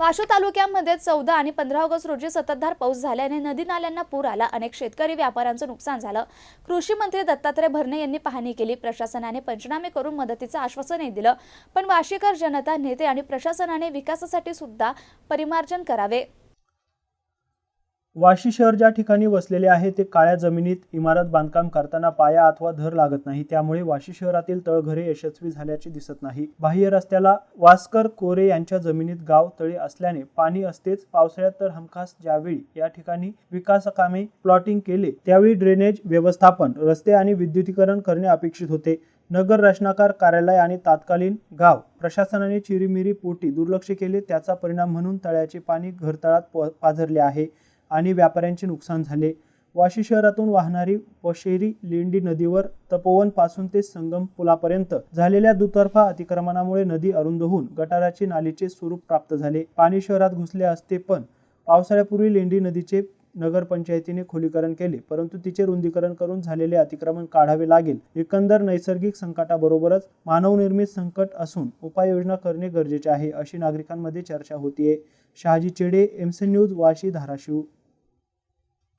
वाशू तालुक्यामध्ये चौदा आणि पंधरा ऑगस्ट रोजी सततधार पाऊस झाल्याने नदी नाल्यांना पूर आला. अनेक शेतकरी व्यापाऱ्यांचं नुकसान झालं. कृषी मंत्री दत्तात्रय भरणे यांनी पाहणी केली. प्रशासनाने पंचनामे करून मदतीचं आश्वासनही दिलं. पण वाशीकर जनता नेते आणि प्रशासनाने विकासासाठी सुद्धा परिमार्जन करावे. वाशी शहर ज्या ठिकाणी वसलेले आहे ते काळ्या जमिनीत इमारत बांधकाम करताना पाया अथवा धर लागत नाही. त्यामुळे वाशी शहरातील तळघरे यशस्वी झाल्याचे दिसत नाही. बाह्य रस्त्याला वास्कर कोरे यांच्या जमिनीत गाव तळे असल्याने पाणी असतेच. पावसाळ्यात तर हमखास ज्यावेळी या ठिकाणी विकासकामे प्लॉटिंग केले त्यावेळी ड्रेनेज व्यवस्थापन रस्ते आणि विद्युतीकरण करणे अपेक्षित होते. नगर रचनाकार कार्यालय आणि तात्कालीन गाव प्रशासनाने चिरीमिरी पोटी दुर्लक्ष केले. त्याचा परिणाम म्हणून तळ्याचे पाणी घरतळात प- पाझरले आहे. आणि व्यापाऱ्यांचे नुकसान झाले. वाशी शहरातून वाहणारी वशेरी लेंडी नदीवर तपोवनपासून ते संगम पुलापर्यंत झालेल्या दुतर्फा अतिक्रमणामुळे नदी अरुंद होऊन गटाराचे नालीचे स्वरूप प्राप्त झाले. पाणी शहरात घुसले असते पण पावसाळ्यापूर्वी लेंडी नदीचे नगरपंचायतीने खोलीकरण केले परंतु तिचे रुंदीकरण करून झालेले अतिक्रमण काढावे लागेल. एकंदर नैसर्गिक संकटाबरोबरच मानवनिर्मित संकट असून उपाययोजना करणे गरजेचे आहे अशी नागरिकांमध्ये चर्चा होतीये. शहाजी चेडे एमसी न्यूज वाशी धाराशिव.